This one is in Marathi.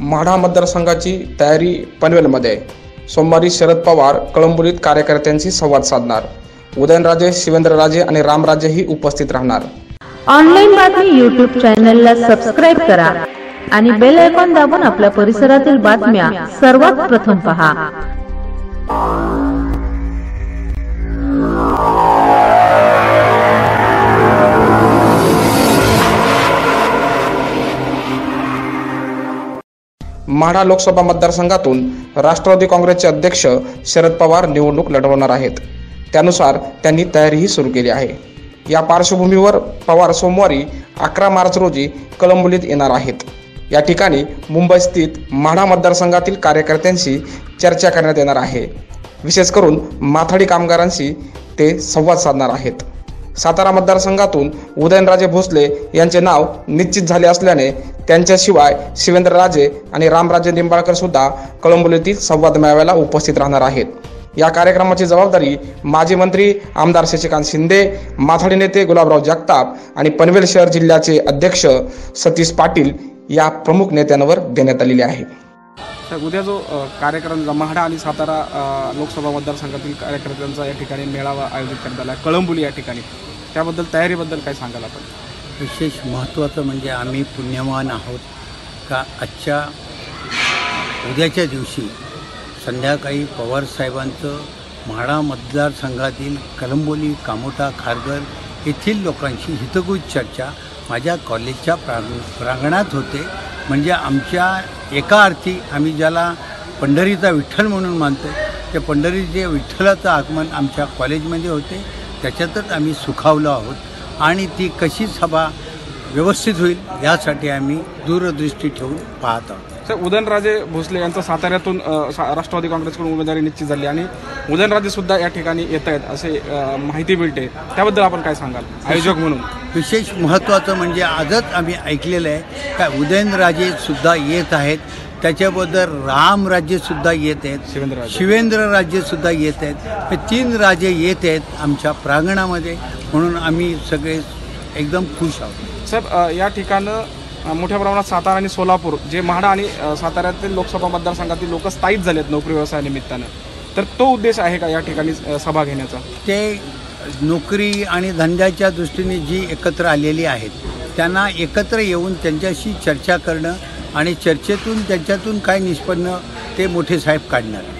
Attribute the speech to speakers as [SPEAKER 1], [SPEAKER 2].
[SPEAKER 1] माढा मतदारसंघाची तयारी पनवेलमध्ये. सोमवारी शरद पवार कळंबुलीत कार्यकर्त्यांशी संवाद साधणार. उदयनराजे शिवेंद्रराजे आणि रामराजेही उपस्थित राहणार.
[SPEAKER 2] ऑनलाईन बातमी युट्यूब चॅनलला सबस्क्राईब करा आणि बेल आयकॉन दाबून आपल्या परिसरातील बातम्या सर्वात प्रथम पहा.
[SPEAKER 1] माढा लोकसभा मतदारसंघातून राष्ट्रवादी काँग्रेसचे अध्यक्ष शरद पवार निवडणूक लढवणार आहेत. त्यानुसार त्यांनी तयारीही सुरू केली आहे. या पार्श्वभूमीवर पवार सोमवारी अकरा मार्च रोजी कलंबुलीत येणार आहेत. या ठिकाणी मुंबई स्थित माढा मतदारसंघातील कार्यकर्त्यांशी चर्चा करण्यात येणार आहे. विशेष करून माथाडी कामगारांशी ते संवाद साधणार आहेत. सातारा मतदारसंघातून उदयनराजे भोसले यांचे नाव निश्चित झाले असल्याने त्यांच्याशिवाय शिवेंद्रराजे आणि रामराजे निंबाळकर सुद्धा कळंबोलीतील संवाद मेळाव्याला उपस्थित राहणार आहेत. या कार्यक्रमाची जबाबदारी माजी मंत्री आमदार शशिकांत शिंदे माथाडी नेते गुलाबराव जगताप आणि पनवेल शहर जिल्ह्याचे अध्यक्ष सतीश पाटील या प्रमुख नेत्यांवर देण्यात आलेली आहे.
[SPEAKER 3] तर उद्या जो कार्यक्रम महाडा आणि सातारा लोकसभा मतदारसंघातील कार्यकर्त्यांचा या ठिकाणी मेळावा आयोजित करण्यात आला आहे. या ठिकाणी. त्याबद्दल तयारीबद्दल काय सांगाल आपण?
[SPEAKER 4] विशेष महत्त्वाचं म्हणजे आम्ही पुण्यवान आहोत का आजच्या उद्याच्या दिवशी संध्याकाळी पवारसाहेबांचं म्हाडा मतदारसंघातील कलंबोली कामोटा खारघर येथील लोकांशी हितगुज चर्चा माझ्या कॉलेजच्या प्रांग प्रांगणात होते. म्हणजे आमच्या एका अर्थी आम्ही ज्याला पंढरीचा विठ्ठल म्हणून मानतो ते पंढरीचे विठ्ठलाचं आगमन आमच्या कॉलेजमध्ये होते. त्याच्यातच आम्ही सुखावलो आहोत आणि ती कशी सभा व्यवस्थित होईल यासाठी आम्ही दूरदृष्टी ठेवून पाहत आहोत.
[SPEAKER 3] तर उदयनराजे भोसले यांचा साताऱ्यातून राष्ट्रवादी काँग्रेसकडून उमेदवारी निश्चित झाली आणि उदयनराजे सुद्धा या ठिकाणी येत आहेत असे माहिती मिळते. त्याबद्दल आपण काय सांगाल? आयोजक म्हणून.
[SPEAKER 4] विशेष महत्त्वाचं म्हणजे आजच आम्ही ऐकलेलं आहे का उदयनराजे सुद्धा येत आहेत. त्याच्याबद्दल रामराज्यसुद्धा येत आहेत. शिवेंद्र राज्यसुद्धा येत आहेत. हे तीन राजे येत आहेत आमच्या प्रांगणामध्ये. म्हणून आम्ही सगळे एकदम खुश आहोत.
[SPEAKER 3] साहेब अ, या ठिकाणं मोठ्या प्रमाणात सातारा आणि सोलापूर जे म्हाडा आणि साताऱ्यातील लोकसभा मतदारसंघातील लोक स्थायिक झालेत नोकरी व्यवसायानिमित्तानं तर तो उद्देश आहे का या ठिकाणी सभा घेण्याचा?
[SPEAKER 4] ते नोकरी आणि धंद्याच्या दृष्टीने जी एकत्र आलेली आहेत त्यांना एकत्र येऊन त्यांच्याशी चर्चा करणं आणि चर्चेतून त्यांच्यातून काय निष्पन्न ते मोठे साहेब काढणार